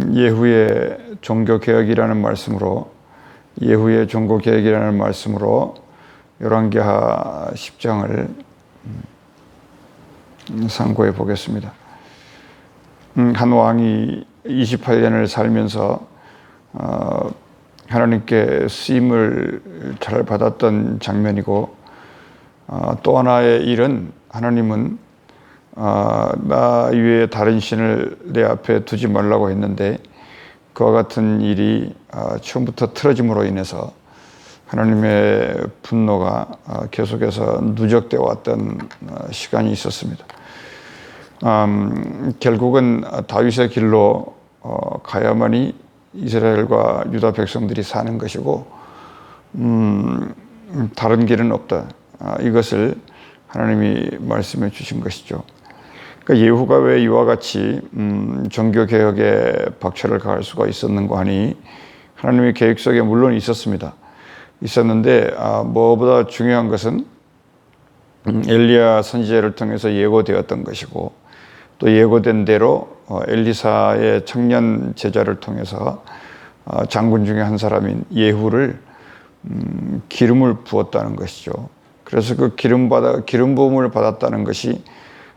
음, 예후의 종교 개혁이라는 말씀으로 예후의 종교 개혁이라는 말씀으로 열왕기하 10장을 음, 상고해 보겠습니다. 음, 한 왕이 28년을 살면서 어, 하나님께 쓰임을 잘 받았던 장면이고 어, 또 하나의 일은 하나님은 어, 나 위에 다른 신을 내 앞에 두지 말라고 했는데 그와 같은 일이 어, 처음부터 틀어짐으로 인해서 하나님의 분노가 어, 계속해서 누적되어 왔던 어, 시간이 있었습니다. 음, 결국은 다윗의 길로 어, 가야만이 이스라엘과 유다 백성들이 사는 것이고 음, 다른 길은 없다. 아, 이것을 하나님이 말씀해 주신 것이죠. 그러니까 예후가 왜 이와 같이 음, 종교 개혁에 박차를 가할 수가 있었는가 하니 하나님의 계획 속에 물론 있었습니다. 있었는데 아, 무엇보다 중요한 것은 음, 엘리야 선지자를 통해서 예고되었던 것이고 또 예고된 대로 어, 엘리사의 청년 제자를 통해서 어, 장군 중에 한 사람인 예후를 음, 기름을 부었다는 것이죠. 그래서 그 기름 받아 기름 부음을 받았다는 것이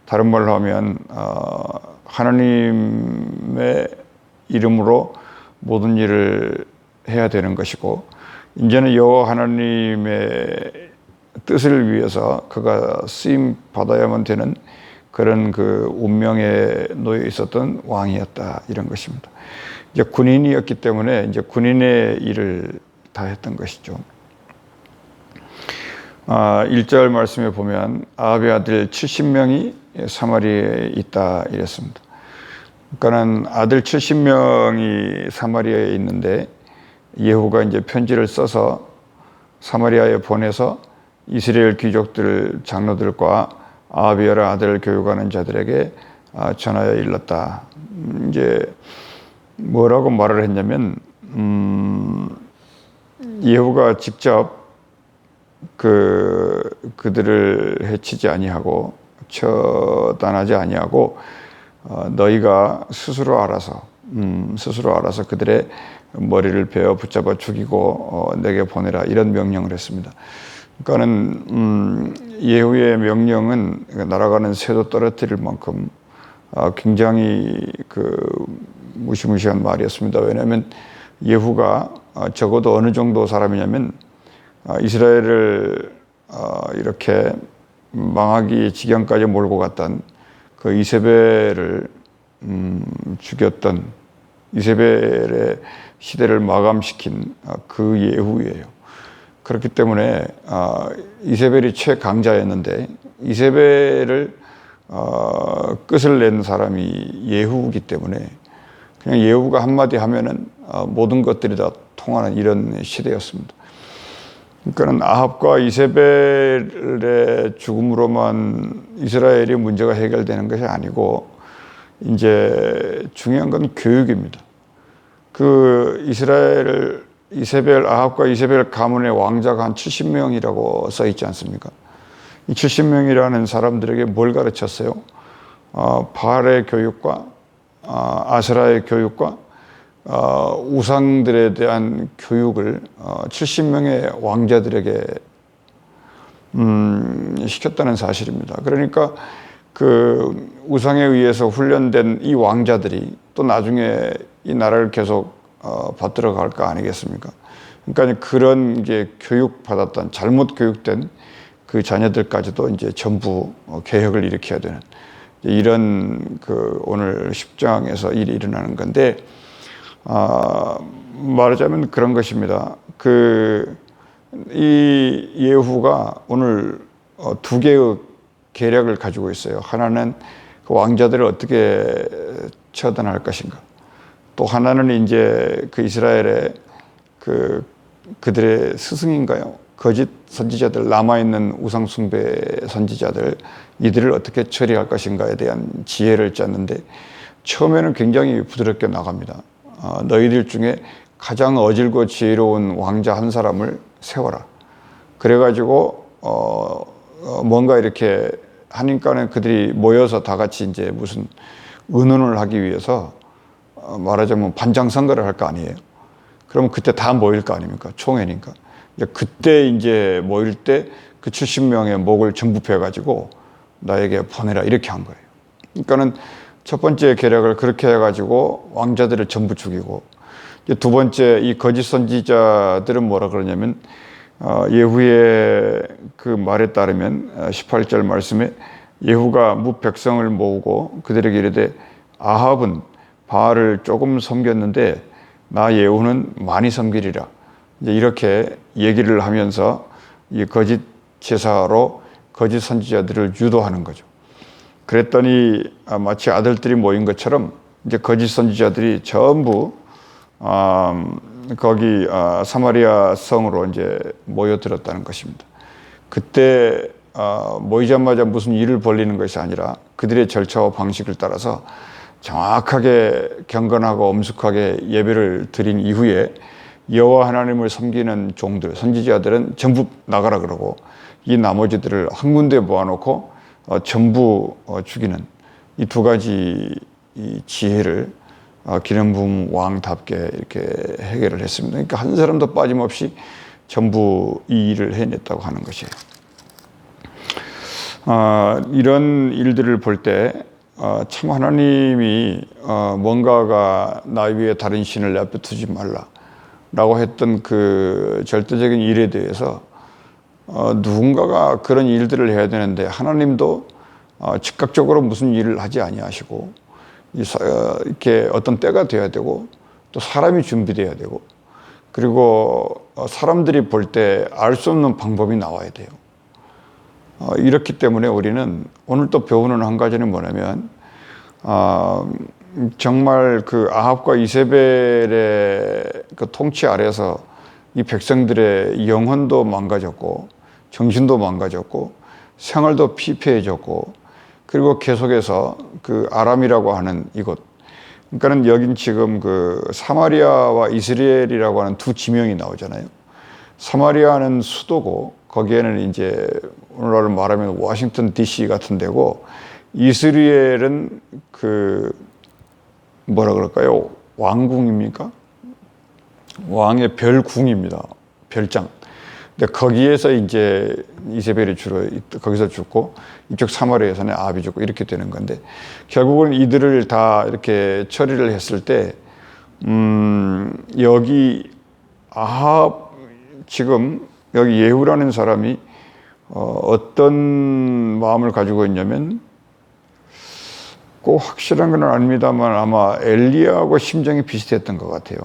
다른 말로 하면 어, 하나님의 이름으로 모든 일을 해야 되는 것이고 이제는 여호와 하나님의 뜻을 위해서 그가 쓰임 받아야만 되는 그런 그 운명에 놓여 있었던 왕이었다 이런 것입니다. 이제 군인이었기 때문에 이제 군인의 일을 다 했던 것이죠. 아, 1절 말씀에 보면 아합의 아들 70명이 사마리아에 있다 이랬습니다. 그러니까는 아들 70명이 사마리아에 있는데 예후가 이제 편지를 써서 사마리아에 보내서 이스라엘 귀족들 장로들과 아비아라 아들을 교육하는 자들에게 아, 전하여 일렀다. 음, 이제 뭐라고 말을 했냐면 음, 예후가 직접 그 그들을 해치지 아니하고 처단하지 아니하고 어, 너희가 스스로 알아서 음, 스스로 알아서 그들의 머리를 베어 붙잡아 죽이고 어, 내게 보내라 이런 명령을 했습니다. 그러니까는 음, 예후의 명령은 날아가는 새도 떨어뜨릴 만큼 어, 굉장히 그 무시무시한 말이었습니다. 왜냐하면 예후가 어, 적어도 어느 정도 사람이냐면 어, 이스라엘을 어, 이렇게 망하기 지경까지 몰고 갔던 그 이세벨을 음, 죽였던 이세벨의 시대를 마감시킨 어, 그 예후예요. 그렇기 때문에 어, 이세벨이 최강자였는데 이세벨을 어, 끝을 낸 사람이 예후이기 때문에 그냥 예후가 한마디 하면은 어, 모든 것들이 다 통하는 이런 시대였습니다. 그러니까는 아합과 이세벨의 죽음으로만 이스라엘이 문제가 해결되는 것이 아니고 이제 중요한 건 교육입니다. 그 이스라엘 이세벨 아합과 이세벨 가문의 왕자가 한 70명이라고 써 있지 않습니까? 이 70명이라는 사람들에게 뭘 가르쳤어요? 어, 바알의 교육과 어, 아스라의 교육과 어, 우상들에 대한 교육을 어, 70명의 왕자들에게 음, 시켰다는 사실입니다. 그러니까 그 우상에 의해서 훈련된 이 왕자들이 또 나중에 이 나라를 계속 어, 받들어 갈 거 아니겠습니까? 그러니까 그런 이제 교육 받았던 잘못 교육된 그 자녀들까지도 이제 전부 어, 개혁을 일으켜야 되는 이런 그 오늘 10장에서 일이 일어나는 건데 아, 말하자면 그런 것입니다. 그, 이 예후가 오늘 어, 두 개의 계략을 가지고 있어요. 하나는 그 왕자들을 어떻게 처단할 것인가. 또 하나는 이제 그 이스라엘의 그, 그들의 스승인가요? 거짓 선지자들, 남아 있는 우상 숭배 선지자들, 이들을 어떻게 처리할 것인가에 대한 지혜를 짰는데, 처음에는 굉장히 부드럽게 나갑니다. 어, 너희들 중에 가장 어질고 지혜로운 왕자 한 사람을 세워라. 그래가지고 어, 어, 뭔가 이렇게 하니까는 그들이 모여서 다 같이 이제 무슨 의논을 하기 위해서 어, 말하자면 반장 선거를 할 거 아니에요. 그러면 그때 다 모일 거 아닙니까? 총회니까. 그때 이제 모일 때 그 70명의 목을 정부해 가지고 나에게 보내라 이렇게 한 거예요. 그러니까는 첫 번째 계략을 그렇게 해가지고 왕자들을 전부 죽이고 두 번째 이 거짓 선지자들은 뭐라 그러냐면 어, 예후의 그 말에 따르면 어, 18절 말씀에 예후가 무 백성을 모으고 그들에게 이르되 아합은 바알을 조금 섬겼는데 나 예후는 많이 섬기리라 이제 이렇게 얘기를 하면서 이 거짓 제사로 거짓 선지자들을 유도하는 거죠. 그랬더니 아, 마치 아들들이 모인 것처럼 이제 거짓 선지자들이 전부 아, 거기 아, 사마리아 성으로 이제 모여들었다는 것입니다. 그때 아, 모이자마자 무슨 일을 벌리는 것이 아니라 그들의 절차와 방식을 따라서 정확하게 경건하고 엄숙하게 예배를 드린 이후에 여호와 하나님을 섬기는 종들 선지자들은 전부 나가라 그러고 이 나머지들을 한 군데 모아놓고 어, 전부 어, 죽이는 이 두 가지 이 지혜를 어, 기름 부음 왕답게 이렇게 해결을 했습니다. 그러니까 한 사람도 빠짐없이 전부 이 일을 해냈다고 하는 것이에요. 어, 이런 일들을 볼때 어, 참 하나님이 어, 뭔가가 나 위에 다른 신을 내앞에 두지 말라라고 했던 그 절대적인 일에 대해서 어, 누군가가 그런 일들을 해야 되는데 하나님도 어, 즉각적으로 무슨 일을 하지 아니하시고 이 사- 어, 이렇게 어떤 때가 돼야 되고 또 사람이 준비돼야 되고 그리고 어, 사람들이 볼 때 알 수 없는 방법이 나와야 돼요. 어, 이렇기 때문에 우리는 오늘 또 배우는 한 가지는 뭐냐면 어, 정말 그 아합과 이세벨의 그 통치 아래서 이 백성들의 영혼도 망가졌고 정신도 망가졌고 생활도 피폐해졌고 그리고 계속해서 그 아람이라고 하는 이곳 그러니까는 여긴 지금 그 사마리아와 이스라엘이라고 하는 두 지명이 나오잖아요. 사마리아는 수도고 거기에는 이제 오늘날 말하면 워싱턴 DC 같은 데고 이스라엘은 그 뭐라 그럴까요? 왕궁입니까? 왕의 별궁입니다. 별장. 근데 거기에서 이제 이세벨이 주로 있- 거기서 죽고 이쪽 사마리아에서는 아비 죽고 이렇게 되는 건데 결국은 이들을 다 이렇게 처리를 했을 때 음, 여기 아합 지금 여기 예후라는 사람이 어, 어떤 마음을 가지고 있냐면 꼭 확실한 건 아닙니다만 아마 엘리야하고 심정이 비슷했던 것 같아요.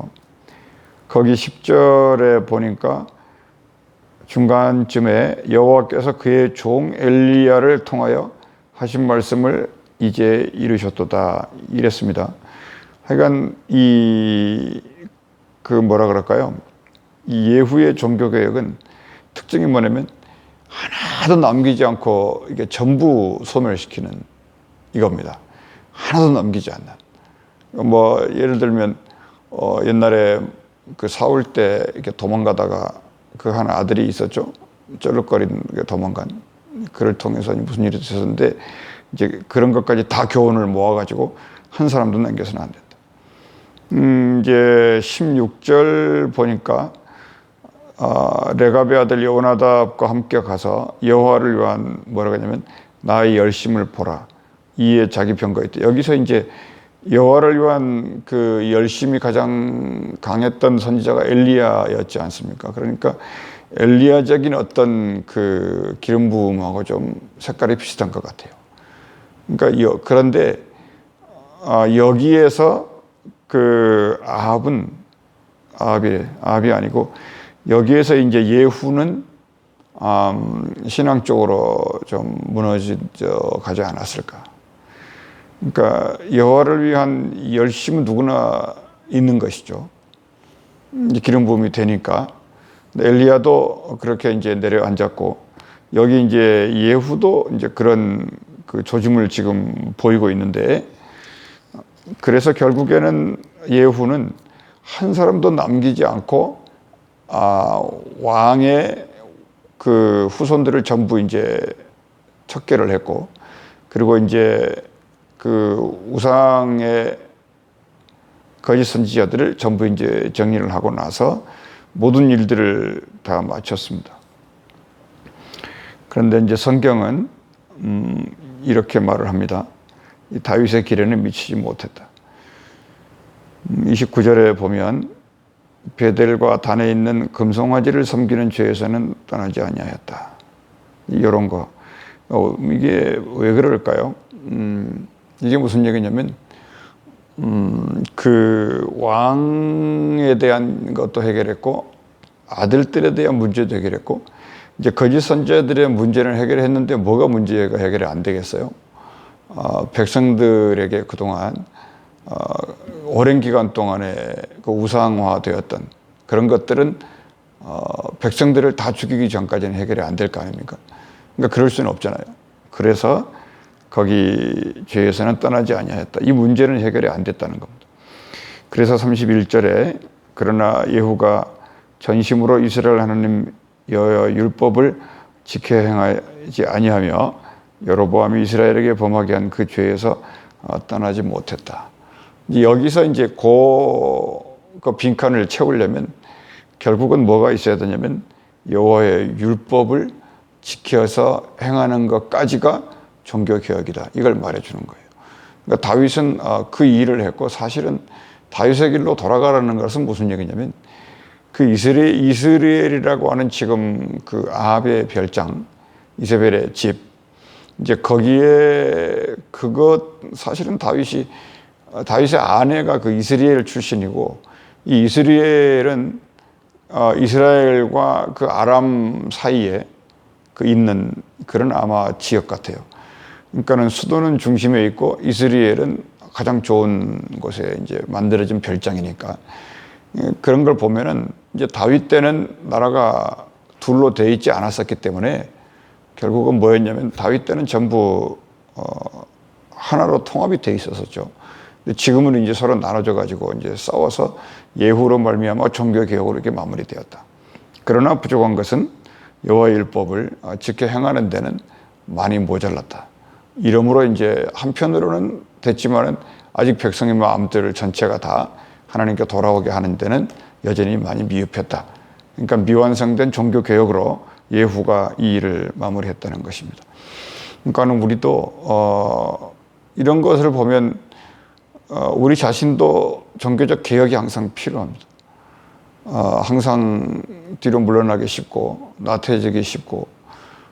거기 10절에 보니까 중간쯤에 여호와께서 그의 종 엘리야를 통하여 하신 말씀을 이제 이루셨도다 이랬습니다. 하여간 이 그 뭐라 그럴까요? 이 예후의 종교 개혁은 특징이 뭐냐면 하나도 남기지 않고 이게 전부 소멸시키는 이겁니다. 하나도 남기지 않는. 뭐 예를 들면 어 옛날에 그 사울 때 이렇게 도망가다가 그 한 아들이 있었죠. 쩔룩거리는 게 도망간. 그를 통해서 무슨 일이 있었는데 이제 그런 것까지 다 교훈을 모아가지고 한 사람도 남겨서는 안 된다. 음, 이제 16절 보니까 아, 레갑의 아들 여호나답과 함께 가서 여호와를 위한 뭐라고 하냐면 나의 열심을 보라. 이에 자기 병거 있다. 여기서 이제 여호와를 위한 그 열심이 가장 강했던 선지자가 엘리야였지 않습니까? 그러니까 엘리야적인 어떤 그 기름 부음하고 좀 색깔이 비슷한 것 같아요. 그러니까 여, 그런데 아, 여기에서 그 아합은 아합이 아합이 아니고 여기에서 이제 예후는 음, 신앙적으로 좀 무너져 가지 않았을까. 그러니까 여호와를 위한 열심은 누구나 있는 것이죠. 기름 부음이 되니까 엘리야도 그렇게 이제 내려앉았고 여기 이제 예후도 이제 그런 그 조짐을 지금 보이고 있는데 그래서 결국에는 예후는 한 사람도 남기지 않고 아, 왕의 그 후손들을 전부 이제 척결을 했고 그리고 이제 그 우상의 거짓 선지자들을 전부 이제 정리를 하고 나서 모든 일들을 다 마쳤습니다. 그런데 이제 성경은 음, 이렇게 말을 합니다. 이 다윗의 길에는 미치지 못했다. 음, 29절에 보면 베델과 단에 있는 금송아지를 섬기는 죄에서는 떠나지 아니하였다. 이런 거 어, 이게 왜 그럴까요? 음, 이게 무슨 얘기냐면 음, 그 왕에 대한 것도 해결했고 아들들에 대한 문제도 해결했고 이제 거짓 선지자들의 문제를 해결했는데 뭐가 문제가 해결이 안 되겠어요? 어, 백성들에게 그동안 어, 오랜 기간 동안에 그 우상화되었던 그런 것들은 어, 백성들을 다 죽이기 전까지는 해결이 안 될 거 아닙니까? 그러니까 그럴 수는 없잖아요. 그래서 거기 죄에서는 떠나지 아니하였다. 이 문제는 해결이 안 됐다는 겁니다. 그래서 31절에 그러나 예후가 전심으로 이스라엘 하나님 여여 율법을 지켜 행하지 아니하며 여로보암이 이스라엘에게 범하게 한 그 죄에서 어, 떠나지 못했다. 여기서 이제 그, 그 빈칸을 채우려면 결국은 뭐가 있어야 되냐면 여호와의 율법을 지켜서 행하는 것까지가 종교 개혁이다. 이걸 말해주는 거예요. 그러니까 다윗은 어, 그 일을 했고 사실은 다윗의 길로 돌아가라는 것은 무슨 얘기냐면 그 이스라엘, 이스라엘이라고 하는 지금 그 아합의 별장, 이세벨의 집, 이제 거기에 그것 사실은 다윗이 다윗의 아내가 그 이스라엘 출신이고 이 이스라엘은 어, 이스라엘과 그 아람 사이에 그 있는 그런 아마 지역 같아요. 그러니까는 수도는 중심에 있고 이스라엘은 가장 좋은 곳에 이제 만들어진 별장이니까 예, 그런 걸 보면은 이제 다윗 때는 나라가 둘로 돼 있지 않았었기 때문에 결국은 뭐였냐면 다윗 때는 전부 어 하나로 통합이 돼 있었었죠. 근데 지금은 이제 서로 나눠져 가지고 이제 싸워서 예후로 말미암아 종교 개혁으로 이렇게 마무리되었다. 그러나 부족한 것은 여호와 율법을 어, 지켜 행하는 데는 많이 모자랐다. 이러므로 이제 한편으로는 됐지만은 아직 백성의 마음들 전체가 다 하나님께 돌아오게 하는 데는 여전히 많이 미흡했다. 그러니까 미완성된 종교 개혁으로 예후가 이 일을 마무리했다는 것입니다. 그러니까는 우리도 어, 이런 것을 보면 어, 우리 자신도 종교적 개혁이 항상 필요합니다. 어, 항상 뒤로 물러나기 쉽고 나태해지기 쉽고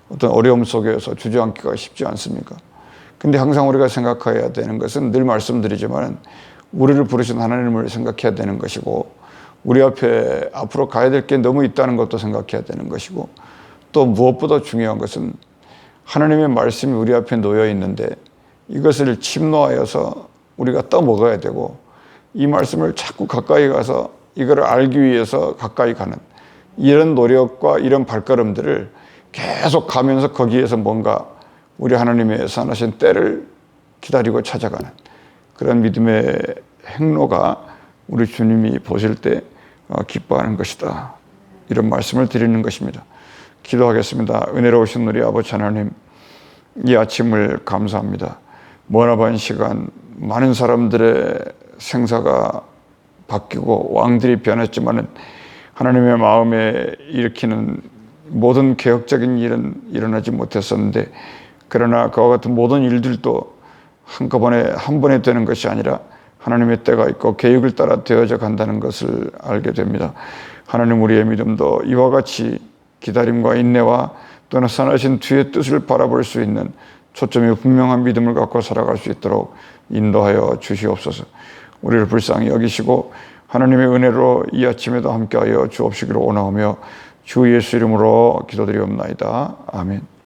어떤 어려움 속에서 주저앉기가 쉽지 않습니까? 근데 항상 우리가 생각해야 되는 것은 늘 말씀드리지만 우리를 부르신 하나님을 생각해야 되는 것이고 우리 앞에 앞으로 가야 될 게 너무 있다는 것도 생각해야 되는 것이고 또 무엇보다 중요한 것은 하나님의 말씀이 우리 앞에 놓여 있는데 이것을 침노하여서 우리가 떠먹어야 되고 이 말씀을 자꾸 가까이 가서 이거를 알기 위해서 가까이 가는 이런 노력과 이런 발걸음들을 계속 가면서 거기에서 뭔가 우리 하나님의 선하신 때를 기다리고 찾아가는 그런 믿음의 행로가 우리 주님이 보실 때 어, 기뻐하는 것이다. 이런 말씀을 드리는 것입니다. 기도하겠습니다. 은혜로우신 우리 아버지 하나님, 이 아침을 감사합니다. 머나반 시간 많은 사람들의 생사가 바뀌고 왕들이 변했지만은 하나님의 마음에 일으키는 모든 개혁적인 일은 일어나지 못했었는데 그러나 그와 같은 모든 일들도 한꺼번에 한 번에 되는 것이 아니라 하나님의 때가 있고 계획을 따라 되어져 간다는 것을 알게 됩니다. 하나님 우리의 믿음도 이와 같이 기다림과 인내와 또는 선하신 뒤의 뜻을 바라볼 수 있는 초점이 분명한 믿음을 갖고 살아갈 수 있도록 인도하여 주시옵소서. 우리를 불쌍히 여기시고 하나님의 은혜로 이 아침에도 함께하여 주옵시기를 원하오며 주 예수 이름으로 기도드리옵나이다. 아멘.